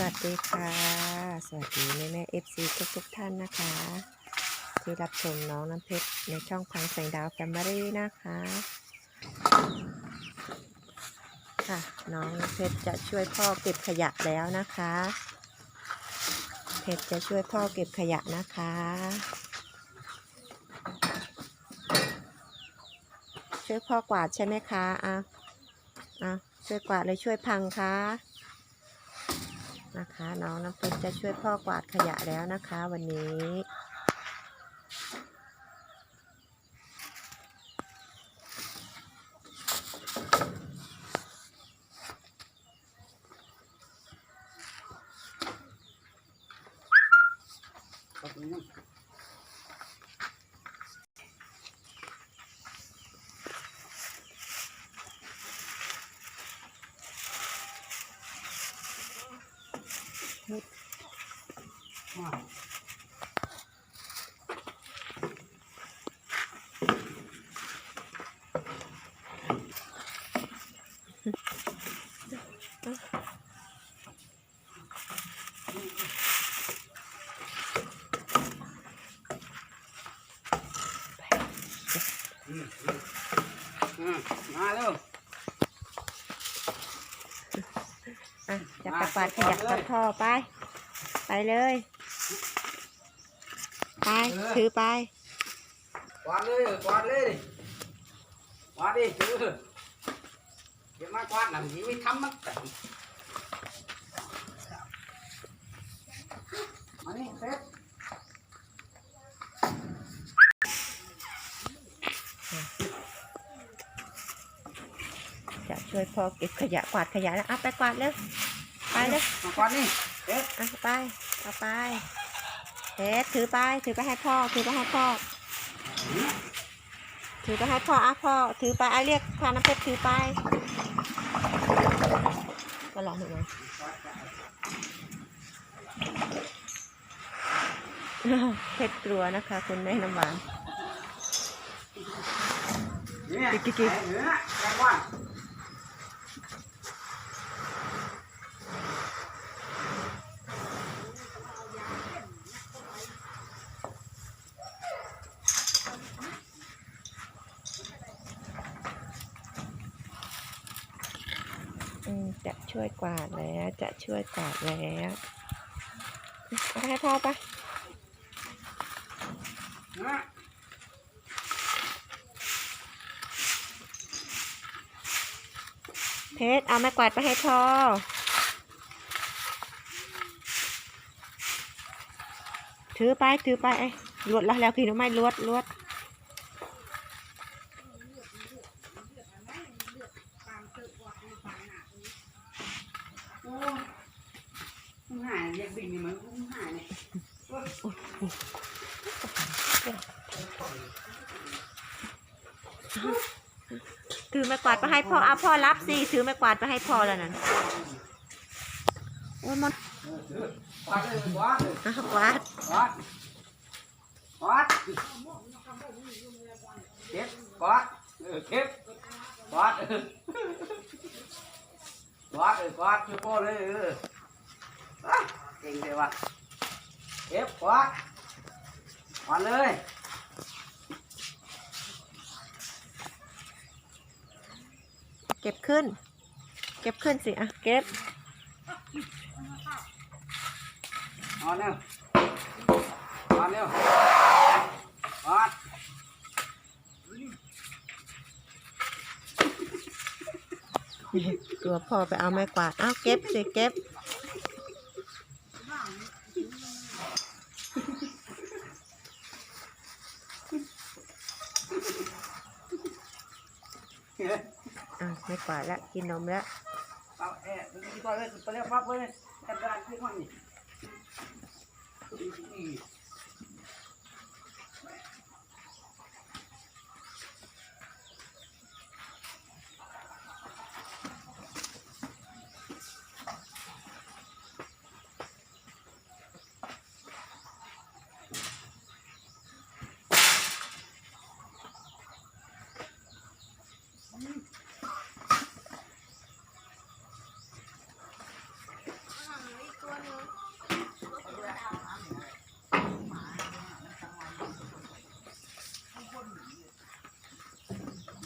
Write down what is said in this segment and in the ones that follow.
สวัสดีค่ะ สวัสดีแม่แม่เอฟซีทุกทุกท่านนะคะ ที่รับชมน้องน้ำเพชรในช่องพังแสงดาวแฟมิลี่นะคะ ค่ะน้องเพชรจะช่วยพ่อเก็บขยะแล้วนะคะ เพชรจะช่วยพ่อเก็บขยะนะคะ ช่วยพ่อกวาดใช่ไหมคะอะอะช่วยกวาดเลยช่วยพังค่ะ นะคะ น้องน้ำฝนจะช่วยพ่อกวาดขยะแล้วนะคะ วันนี้อืม มาเร็วอะจะไปกวาดขยะกับพ่อไป ไปเลย ไปถือไปกวาดเลยกวาดเลยกวาดดิเออเดี๋ยวมากวาดหลังนี้ไม่ทำมันแต่มานี่เซ็ตจ วยพอเก็บขยะกวาดขยะแล้วอะไปกวาดเลยไปเลยมากวาดนี่เอะไปเอาไปเอ๊ะถือไปถือไปให้พ่อถือไปให้พ่อถือไปให้พ่ออะพ่อถือไปอะเรียกพาน้ำเพชรถือไปก็ลองหน่อยนะเพชรกลัวนะคะ คุณแม่น้ำหวานกิ๊กกิ๊ก ไอ้เหนือแรงวาด อืม จะช่วยกวาดแล้ว จะช่วยกวาดแล้วเอาให้พ่อปะเพชรเอาไม้กวาดไปให้พ่อถือไปถือไปไอ้ลวดและแล้วพี่หนูไม่ลวดลวด โอ้มึงหายเรียกบินนี่มันมึงหายเนี่ย ถือไม้กวาดไปให้พ่อเอาพ่อรับสิถือไม้กวาดไปให้พ่อแล้วนั่นโอ้ยมันกวาดเลยกวาดเลยอะกวาดกวาดกวาดเก็บกวาดเก็บกวาดเกวาดกวาดช่วยพ่อเลยเอออะเก่งเลยว่ะ เก็บกวาดกวาดเลยเก็บขึ้น เก็บขึ้นสิอะเก็บเอาเร็วเอาเร็วกวาดตัวพ่อไปเอาไม้กวาดเอาเก็บสิเก็บ อะไม่กวาดละกินนมละเอาเอ๊ะดูดีกว่าเลยไปเรียกปั๊บเลยกันดานที่ห้องนี่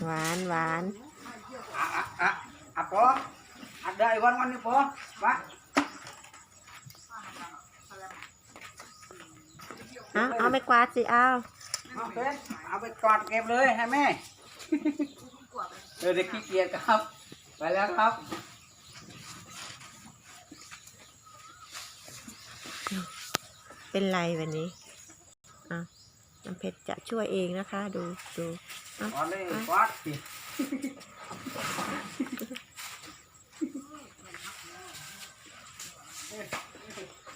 หวานหวานอะอะอะอะปออะได้วันวันนี้ปอมาเอาเอาไม่กวาดสิเอาเอาเพชรเอาไปกอดเก็บเลยให้แม่เออเด็กขี้เกียจครับ ไปแล้วครับ เป็นไรวันนี้อะ น้ำเพชรจะช่วยเองนะคะ ดูดูเอากอดเลยกอดสิ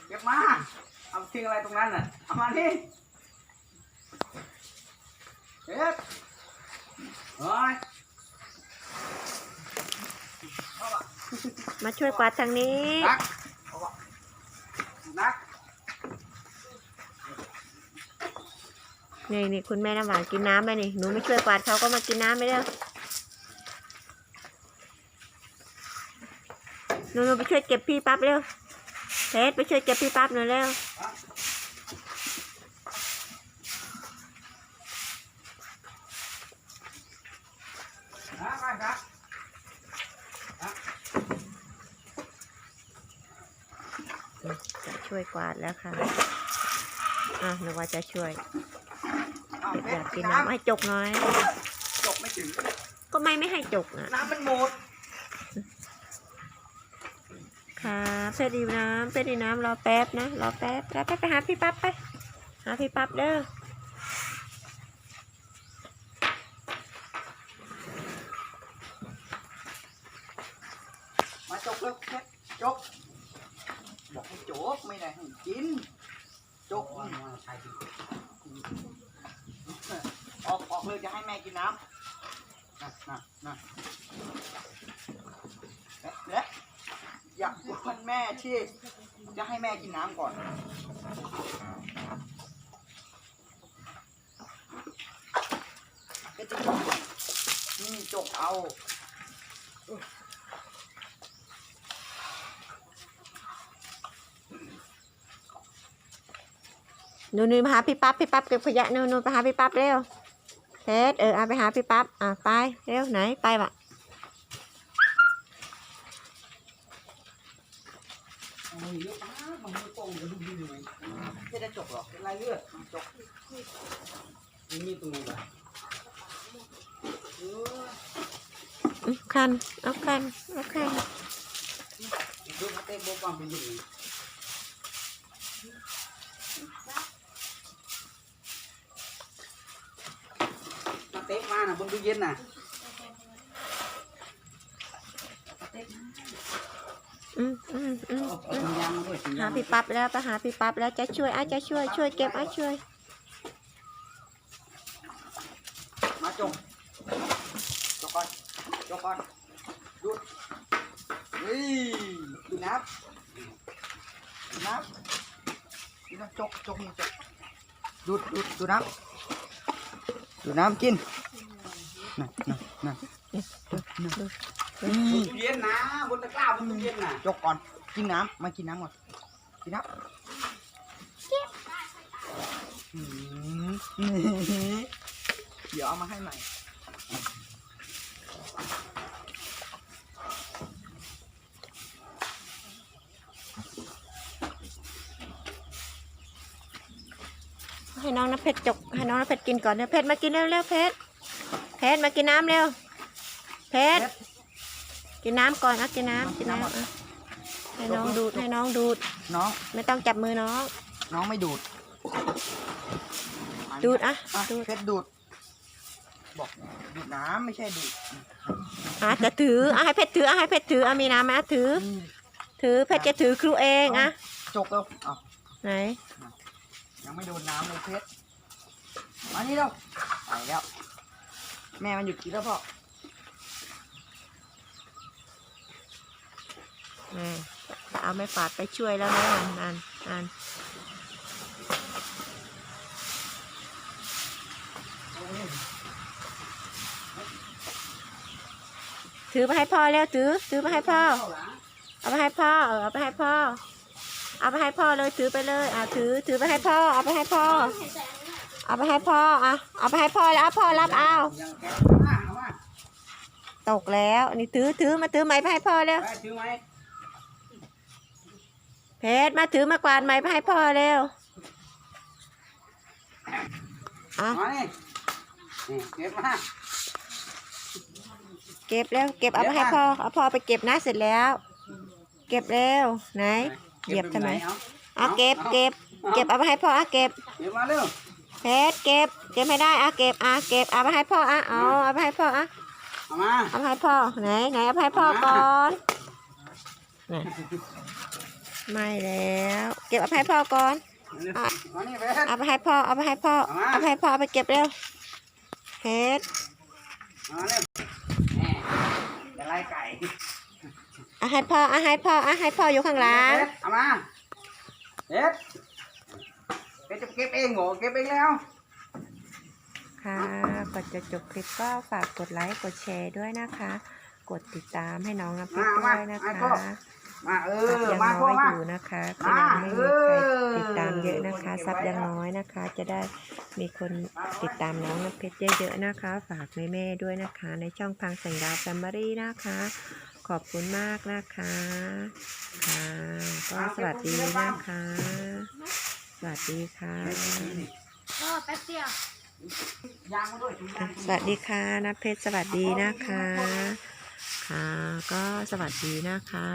เก็บมา เอาทิ้งอะไรตรงนั้นน่ะ เอามานี่เฮ็ดเฮ้ยมาช่วยกวาดทางนี้ นักเอาวะนัก นี่นี่คุณแม่น้ำหวานกินน้ำไหมนี่ หนูไม่ช่วยกวาดเขาก็มากินน้ำไม่ได้หนูหนูไปช่วยเก็บพี่ปั๊บเร็วเพชรไปช่วยเก็บพี่ปั๊บหน่อยเร็วจะช่วยกวาดแล้วค่ะ อะหนูว่าจะช่วย อาเพชรเพอชยากรกินน้ำให้จกหน่อยจบไม่ถึง ก็ไม่ไม่ให้จกอะ น้ำมันหมดค่ะเพชรดีน้ำเพชรดีน้ำรอแป๊บนะ รอแป๊บรอแป๊บไปหาพี่ปั๊บไป หาพี่ปั๊บเด้อมาจบแล้วเพชรจบบอกให้จบไม่ได้ให้กินจบออกออกเลยจะให้แม่กินน้ำน่ะน่ะน่ะเละอยากกวนแม่ที่จะให้แม่กินน้ำก่อน ก็จะจกนี่จกเอาหนูหนูมาหาพี่ปั๊บพี่ปั๊บเก็บขยะหนูหนูไปหาพี่ปั๊บเร็ว เพชรเออเอาไปหาพี่ปั๊บอะไปเร็วไหนไปบะไม่ได้จบหรอกลายเลือดจบนี่ตรงนี้แบบคันเอาคันเอาคัน เตะโบปังเป็นอยังไงมาเตะมานะบนตู้เย็นน่ะอืมอืมอืมเอาเอาถุงยางมาด้วยถุงางหายพี่ปั๊บแล้วไปหาพี่ปั๊บแล้วจะช่วยอะจะช่วยช่วยเก็บอะช่วย มาจกจกก่อนจกก่อนดูดนี่กินน้ำกินน้ำกินน้ำจกจกนี่จกดูดดูดดูดน้ำดูดน้ำกิน น่ะน่ะน่ะนี่เย็นนะบนตะกร้าบนตู้เย็นน่ะจกก่อน กินน้ำมากินน้ำก่อน กินน้ำอืมเดี๋ยวเอามาให้ใหม่ให้น้องน้ำเพชรจกให้น้องน้ำเพชรกินก่อนเดี๋ยเพชรมากินเร็วเร็วเพชร เพชรมากินน้ำเร็วเพชรกินน้ำก่อนอะกินน้ำกินน้ำอะให้น้องดูดให้น้องดูด น้องไม่ต้องจับมือน้อง น้องไม่ดูด ดูดอะอะดูดเพชรดูด บอกดูดน้ำไม่ใช่ดูดอะจะถืออะให้เพชรถืออะให้เพชรถืออะมีน้ำไหมอะถือนี่ถือเพชรจะถือครูเองอะจกแล้วอ้าวไหน ยังไม่โดนน้ำเลยเพชรมานี่แล้วไปแล้ว แม่มันหยุดกินแล้วพ่อแม่จะเอาไม่ฝาดไปช่วยแล้วนะนั่นนั่นถือไปให้พ่อแล้วถือถือไปให้พ่อ เอาไปให้พ่อเออเอาไปให้พ่อ เอาไปให้พ่อเลยถือไปเลย อ่าถือถือไปให้พ่อ เอาไปให้พ่อ เอาไปให้พ่ออะเอาไปให้พ่อแล้วเอาพ่อรับเอาตกแล้วนี่ถือถือมาถือไม้ไปให้พ่อเร็วเพชรมาถือมากวาดไม้ไปให้พ่อเร็วอะเก็บมาเก็บเร็วเก็บเอาไปให้พ่อเอาพ่อไปเก็บนะเสร็จแล้ว เก็บเร็วไหนเหยียบทำไมเอาเก็บเก็บเก็บเอาไปให้พ่อเก็บเก็บมาเร็ว เพชรเก็บ เก็บไม่ได้อะเก็บอะเก็บเอาไปให้พ่ออะเอาเอาไปให้พ่ออะเอามาเอาไปให้พ่อไหนไหนเอาไปให้พ่อก่อนน่ะไม่แล้ว เก็บเอาไปให้พ่อก่อนอะมานี่เพชรเอาไปให้พ่อเอาไปให้พ่อเอามาเอาไปให้พ่อเอาไปเก็บเร็วเพชรมาเร็วแหม่จะไล่ไก่เอาให้พ่อเอาให้พ่อเอาให้พ่ออยู่ข้างหลังเพชรเอามาเพชร เพชรจะเก็บเองเหรอเก็บเองแล้ว ค่ะก่อนจะจบคลิปก็ฝากกดไลค์กดแชร์ด้วยนะคะ กดติดตามให้น้องน้ำพริกด้วยนะคะมาเอซัอบยังมาน้พ่ออยมา อยู่นะคะก็ยังไม่มีใครติดตามเยอะนะคะซับยังน้อยนะคะ จะได้มีคนติดตามน้องน้ำเพชรเยอะๆนะคะ ฝากแม่ๆด้วยนะคะ ในช่องพังแสงดาวแฟมิลี่นะคะ ขอบคุณมากนะคะค่ะก็สวัสดีนะคะ สวัสดีค่ะพ่อแป๊บเดียวยางมาด้วยถุงยาอะงสวัสดีค่ะนะเพชรสวัสดีนะคะ ค่ะ ก็สวัสดีนะคะ